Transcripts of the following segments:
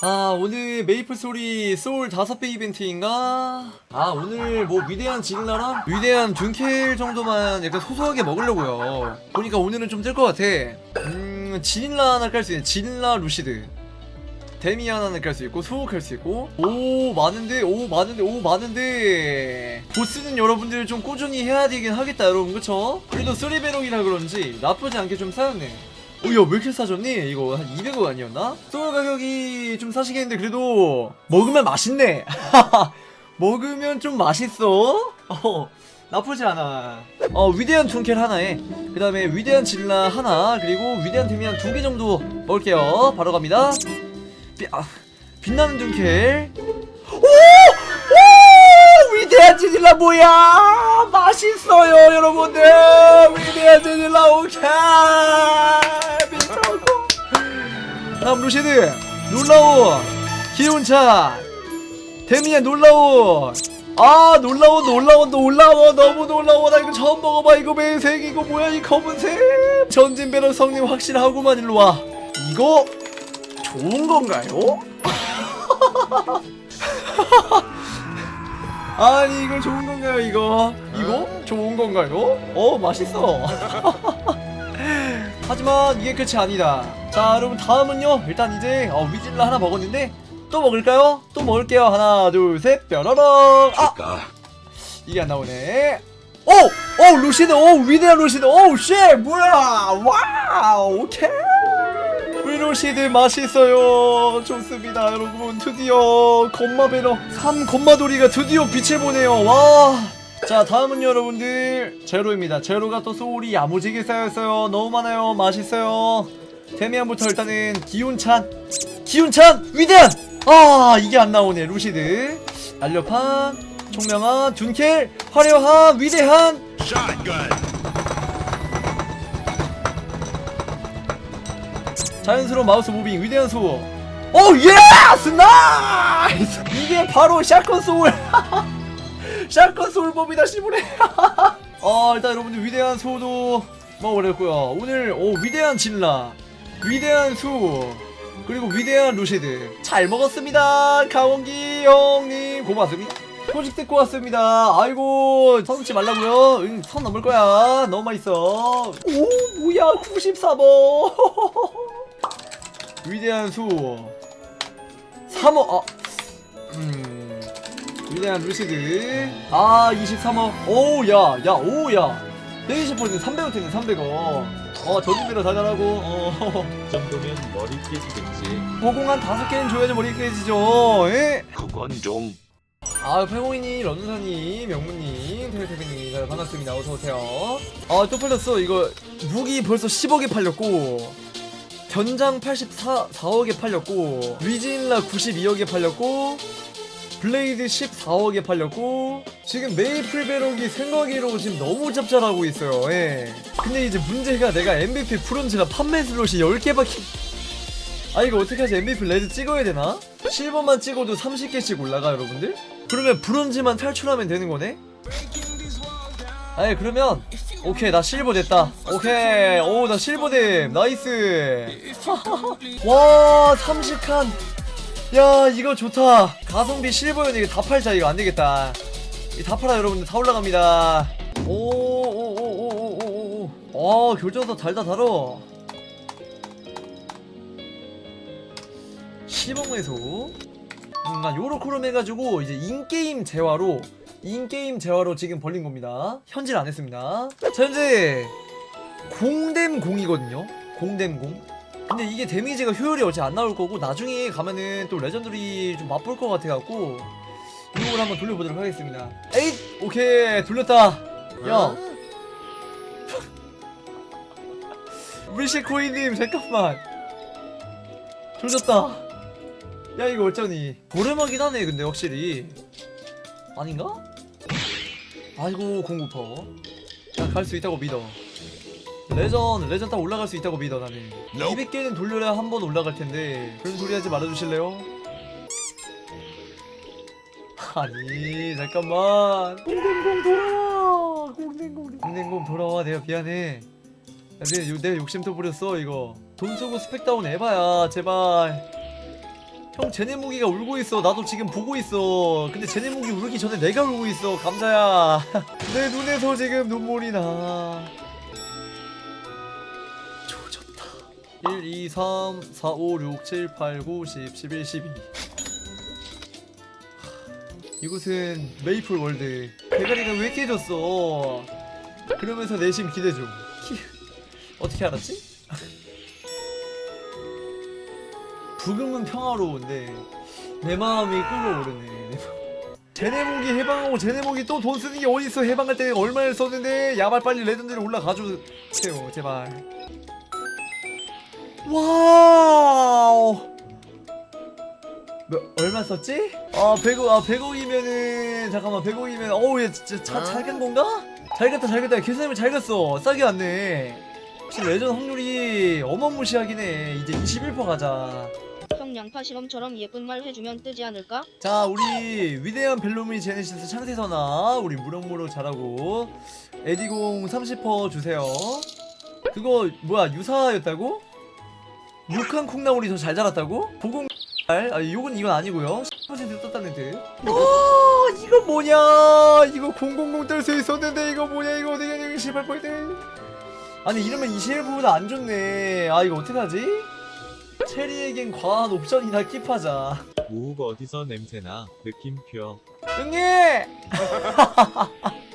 아 오늘 메이플 소리 소울 다섯 배 이벤트인가? 아 오늘 뭐 위대한 진라랑 위대한 둔켈 정도만 약간 소소하게 먹으려고요. 보니까 오늘은 좀 뜰 것 같아. 음 진라 하나 깔 수 있는 진라 루시드. 데미안 하나 깔수 있고 소울 깔수 있고 오 많은데 오 많은데 오 많은데 보스는 여러분들 좀 꾸준히 해야 되긴 하겠다 여러분 그쵸? 그래도 쓰리베럭이라 그런지 나쁘지 않게 좀 쌓였네 오야 왜 이렇게 싸졌니? 이거 한 200원 아니었나? 소울 가격이 좀 사시겠는데 그래도 먹으면 맛있네. 먹으면 좀 맛있어. 어 나쁘지 않아. 어 위대한 둔켈 하나에 그 다음에 위대한 질라 하나 그리고 위대한 데미안 두 개 정도 먹을게요. 바로 갑니다. 비, 아, 빛나는 둔켈. 오! 오! 위대한 지질라 뭐야? 맛있어요 여러분들. 위대한 지질라 오케이 다음 루시드 놀라운 기운차. 데미안 놀라운. 아 놀라워 놀라워 놀라워. 너무 놀라워. 나 이거 처음 먹어봐. 이거 매색 이거 뭐야? 이 검은색. 전진배럴 성님 확실하구만. 일로와. 이거 좋은 건가요? 아니 이거 좋은 건가요 이거? 이거 좋은 건가요? 어 맛있어. 하지만 이게 끝이 아니다 자 여러분 다음은요. 일단 이제 어, 위질라 하나 먹었는데 또 먹을까요? 또 먹을게요. 하나 둘셋 뾰로롱. 아! 이게 안 나오네. 오! 오 루시드. 오 위대한 루시드. 오쉣! 뭐야? 와우! 오케이! 브루시드 맛있어요. 좋습니다 여러분. 드디어 건마배러 3 건마돌이가 드디어 빛을 보네요. 와자 다음은 여러분들 제로입니다. 제로가 또 소울이 야무지게 쌓였어요. 너무 많아요. 맛있어요 데미안부터 일단은 기운찬 기운찬 위대한! 아 이게 안 나오네 루시드. 날렵한 총명한 둔켈 화려한 위대한. 자연스러운 마우스 무빙 위대한 수호. 오 예스! 나이스! 이게 바로 샷건 소울. 샷건 소울법이다 시부레. 어 일단 여러분들 위대한 수호도 먹어버렸고요. 오늘 오 위대한 진라 위대한 수 그리고 위대한 루시드. 잘 먹었습니다 강원기 형님. 고맙습니다. 소식 듣고 왔습니다. 아이고 선 넘지 말라고요? 응, 선 넘을 거야. 너무 맛있어. 오 뭐야 94번. 위대한 수. 3호 아 음, 위대한 루시드. 아 23호. 오야 야 오야. 120%는 300원 되는 300원 어 전진비로 다 잘하고 어 이 정도면 머리 깨지겠지. 보공 한 다섯 개는 줘야지 머리 깨지죠 예? 그건 좀. 아, 팔공이님, 런사님, 명무님, 테레테레님, 네, 반갑습니다. 어서오세요. 아, 또 팔렸어. 이거, 무기 벌써 10억에 팔렸고, 견장 84, 4억에 팔렸고, 위진라 92억에 팔렸고, 블레이드 14억에 팔렸고, 지금 메이플 베럭이 생각이로 지금 너무 짭짤하고 있어요. 예. 근데 이제 문제가 내가 MVP 브론즈가 판매 슬롯이 10개밖에 아 이거 어떻게 하지? MVP 레드 찍어야 되나? 실버만 찍어도 30개씩 올라가 여러분들? 그러면 브론즈만 탈출하면 되는 거네? 아니 그러면 오케이 나 실버 됐다. 오케이. 오 나 실버 됨. 나이스. 와 30칸. 야 이거 좋다. 가성비 실버였는데 이거 다 팔자. 이거 안되겠다. 이거 다 팔아 여러분들. 다 올라갑니다. 오오 아 결정서 달다 달어 시범에서 음, 나 요렇게로 해가지고 이제 인게임 재화로 인게임 재화로 지금 벌린 겁니다. 현질 안 했습니다. 자 현재 공댐 공이거든요. 공댐 공. 근데 이게 데미지가 효율이 어차피 안 나올 거고 나중에 가면은 또 레전드리 좀 맛볼 것 같아갖고 이걸 한번 돌려보도록 하겠습니다. 에잇! 오케이 돌렸다. 야 물시코이님 잠깐만. 돌렸다. 야 이거 어쩌니? 고래마긴 하네 근데 확실히. 아닌가? 아이고 공구퍼. 나갈 수 있다고 믿어. 레전 레전 딱 올라갈 수 있다고 믿어 나는. Nope. 200개는 돌려야 한 번 올라갈 텐데. 그런 소리 하지 말아주실래요? 아니 잠깐만. 공댕공 돌아와! 공댕공 공댕공 돌아와 내가 미안해. 야, 내, 내가 욕심 또 부렸어 이거. 돈 쓰고 스펙 다운 해봐야 제발. 형 제네모기가 울고 있어. 나도 지금 보고 있어. 근데 제네모기 울기 전에 내가 울고 있어 감자야. 내 눈에서 지금 눈물이 나. 조졌다. 1 2 3 4 5 6 7 8 9 10 11 12 이곳은 메이플 월드. 대가리가 왜 깨졌어? 그러면서 내심 기대 중. 키- 어떻게 알았지? 부금은 평화로운데 내 마음이 끓어오르네. 제네목이 해방하고 제네목이 또 돈 쓰는 게 어딨어 해방할 때 얼마를 썼는데 야발 빨리 레전드를 올라가주세요 제발 와우 몇, 얼마 썼지? 아 100억 아 100억이면은 잠깐만 100억이면 어우 얘 진짜 차, 잘 간 건가? 잘 갔다 잘 갔다 계산하면 잘 갔어 싸게 왔네 혹시 레전 확률이 어마무시하긴 해. 이제 21% 가자. 형 양파 실험처럼 예쁜 말 해주면 뜨지 않을까? 자 우리 위대한 벨로미 제네시스 창세선아 우리 무럭무럭 잘하고. 에디공 30% 주세요. 그거 뭐야 유사였다고? 육한 콩나물이 더 잘 자랐다고? 보공 아 요건 이건 아니고요. 10% 떴다는 듯 어, 이거 뭐냐? 이거 000뜰수 있었는데 이거 뭐냐? 이거 어떻게 하냐 18포인트 아니 이러면 21%보다 안 좋네. 아 이거 어떡하지? 체리에겐 과한 옵션이나 킵하자. 무가 어디서 냄새나? 느낌표. 응애!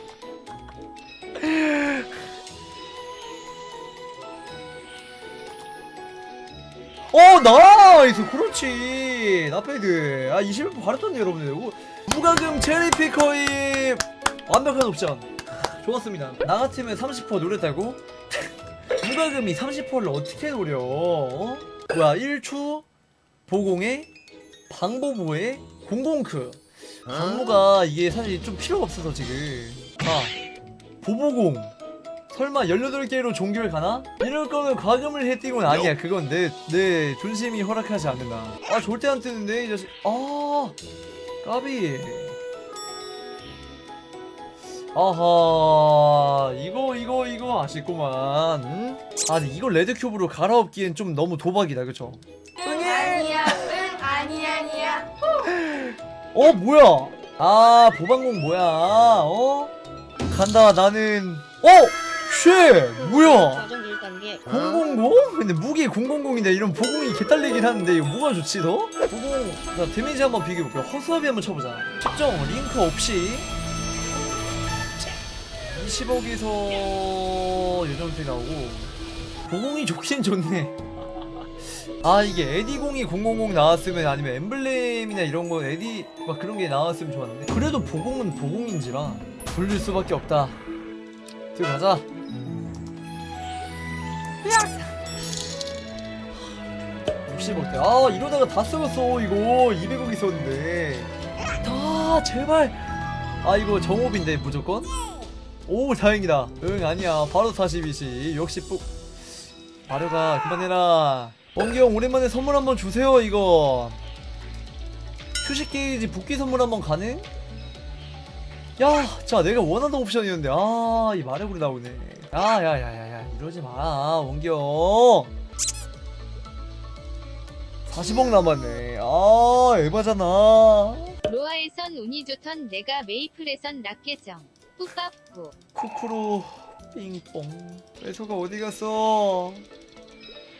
어 나이스! 그렇지! 나패드. 아 21% 바랬던데 여러분들. 우- 무과금 체리피커의 완벽한 옵션. 좋았습니다. 나 같으면 30% 노렸다고? 무과금이 30%를 어떻게 노려? 어? 뭐야 1추 보공에 방보부에 공공크. 방무가 이게 사실 좀 필요가 없어서 지금. 아 보보공. 설마 18개로 종결 가나? 이럴 거면 과금을 해띄고는 아니야 그건 내, 내 존심이 허락하지 않는다. 아 절대 안 뜨는데 이 자식. 아 까비 아하 이거 이거 이거 아쉽구만. 응? 아 근데 이걸 레드큐브로 갈아엎기엔 좀 너무 도박이다 그쵸? 아니야, 응, 아니 아니야. 어 뭐야? 아 보방공 뭐야? 어? 간다 나는. 어 쉣 뭐야? 과정 1단계 000? 근데 무기 000인데 이런 보공이 개딸리긴 하는데 이거 뭐가 좋지 너? 보공 자 데미지 한번 비교해볼게요. 허수아비 한번 쳐보자. 특정 링크 없이 20억에서 예정대 나오고. 보공이 좋긴 좋네. 아 이게 에디공이 000 나왔으면 아니면 엠블렘이나 이런 거 에디 막 그런 게 나왔으면 좋았는데. 그래도 보공은 보공인지라 돌릴 수밖에 없다. 들어가자. 60억대. 아 이러다가 다 썩었어 이거. 200억 있었는데. 아 제발. 아 이거 정옵인데 무조건 오 다행이다 응 아니야 바로 40이지 역시 뿌 마려가 그만해라 원기형 오랜만에 선물 한번 주세요 이거 휴식 게이지 복귀 선물 한번 가능? 야, 자 내가 원하던 옵션이었는데 아 이 마력으로 나오네. 야 야 야 야 야 이러지 마 원기형. 40억 남았네. 아 에바잖아. 로아에선 운이 좋던 내가 메이플에선 낫겠정. 뿌빠뿌. 쿠쿠로 삥뽕. 애소가 어디 갔어?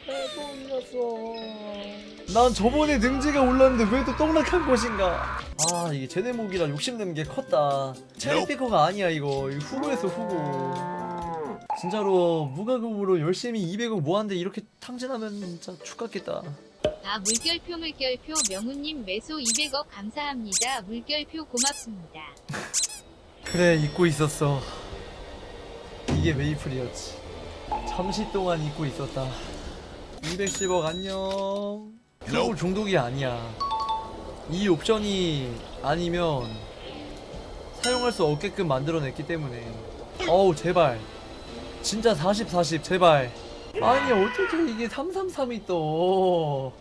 애소 어디 갔어? 난 저번에 능지가 올랐는데 왜 또 떡락한 것인가? 아 이게 제네목이라 욕심내는 게 컸다. 체리피커가 아니야 이거. 이거 후보였어 후보. 진짜로 무과금으로 열심히 200억 모았는데 이렇게 탕진하면 진짜 죽겠다. 아 물결표 물결표 명우님 매소 200억 감사합니다. 물결표 고맙습니다. 그래 잊고 있었어. 이게 메이플이었지. 잠시 동안 잊고 있었다. 210억 안녕. 겨울 중독이 아니야. 이 옵션이 아니면 사용할 수 없게끔 만들어냈기 때문에. 어우 제발. 진짜 40 40 제발. 아니 어떻게 이게 333이 또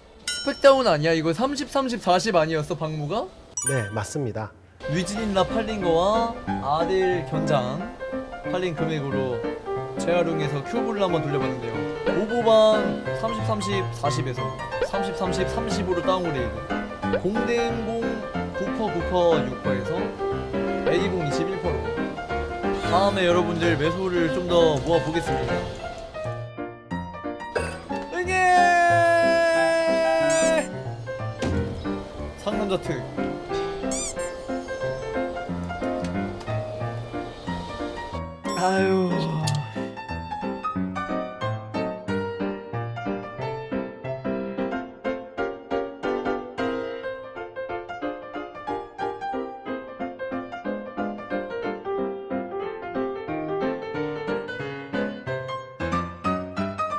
스펙다운 아니야 이거 30 30 40 아니었어 박무가? 네, 맞습니다. 위진인라 팔린 거와 아델 견장 팔린 금액으로 재활용해서 큐브를 한번 돌려봤는데요. 5보방 30, 30, 40에서 30, 30, 30으로 다운그레이드 공대공 9퍼, 9퍼, 6퍼에서 A공 21퍼로 다음에 여러분들 매수를 좀 더 모아보겠습니다. 응애! 상남자 특 哎呦。